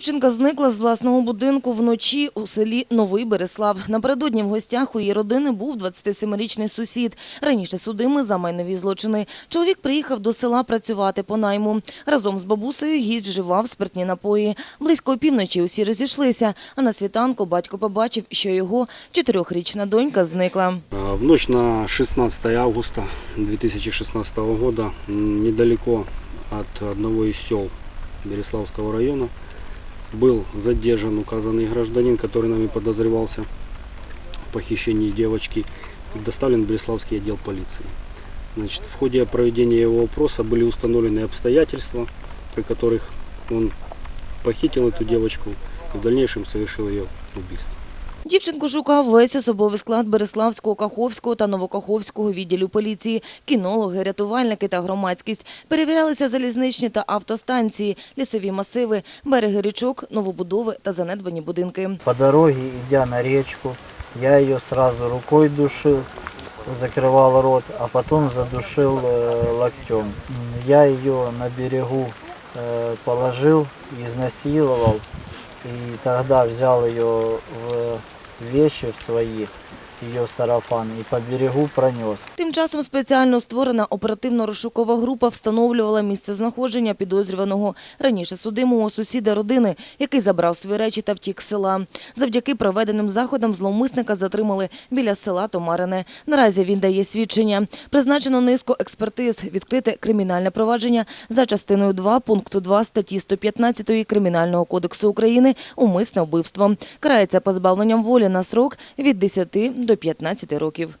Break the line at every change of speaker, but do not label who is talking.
Дівчинка зникла з власного будинку вночі у селі Новий Береслав. Напередодні в гостях у її родини був 27-річний сусід. Раніше судимий за майнові злочини. Чоловік приїхав до села працювати по найму. Разом з бабусею гість вживав спиртні напої. Близько опівночі усі розійшлися, а на світанку батько побачив, що його чотирьохрічна донька зникла.
В ночь на 16 августа 2016 года м, недалеко от одного из сел Береславского района был задержан указанный гражданин, который нами подозревался в похищении девочки доставлен в Береславский отдел полиции. Значит, в ходе проведения его опроса были установлены обстоятельства, при которых он похитил эту девочку и в дальнейшем совершил ее убийство.
Дівчинку шукав весь особовий склад Береславського, Каховського та Новокаховського відділів поліції, кінологи, рятувальники та громадськість. Перевірялися залізничні та автостанції, лісові масиви, береги річок, новобудови та занедбані будинки.
По дороге, идя на речку, я ее сразу рукой душил, закрывал рот, а потом задушил э, локтем. М, Я ее на берегу э, положил, изнасиловал, и тогда взял ее в вещи в свои, ее сарафан, и по берегу пронес.
Тим часом спеціально створена оперативно-розшукова група встановлювала місце знаходження підозрюваного раніше судимого сусіда родини, який забрав свої речі та втік з села. Завдяки проведеним заходам зловмисника затримали біля села Томарине. Наразі він дає свідчення. Призначено низку експертиз, відкрите кримінальне провадження за частиною 2 пункту 2 статті 115 Кримінального кодексу України «Умисне вбивство». Карається позбавленням волі на срок від 10 до 15 років.